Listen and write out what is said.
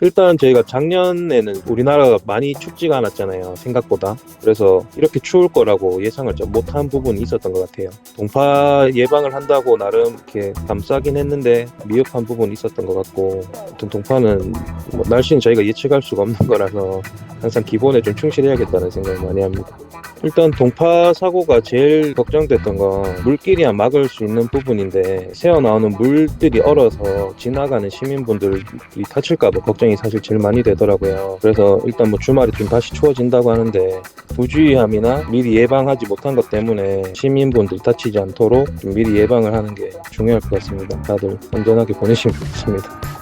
일단 저희가 작년에는 우리나라가 많이 춥지가 않았잖아요. 생각보다. 그래서 이렇게 추울 거라고 예상을 좀 못한 부분이 있었던 것 같아요. 동파 예방을 한다고 나름 이렇게 감싸긴 했는데 미흡한 부분이 있었던 것 같고 아무튼 동파는 뭐 날씨는 저희가 예측할 수가 없는 거라서 항상 기본에 좀 충실해야겠다는 생각을 많이 합니다. 일단 동파 사고가 제일 걱정됐던 건 물길이야 막을 수 있는 부분인데 새어 나오는 물들이 얼어서 지나가는 시민분들이 다칠까봐 걱정이 사실 제일 많이 되더라고요. 그래서 일단 뭐 주말에 좀 다시 추워진다고 하는데 부주의함이나 미리 예방하지 못한 것 때문에 시민분들이 다치지 않도록 좀 미리 예방을 하는 게 중요할 것 같습니다. 다들 안전하게 보내시면 좋겠습니다.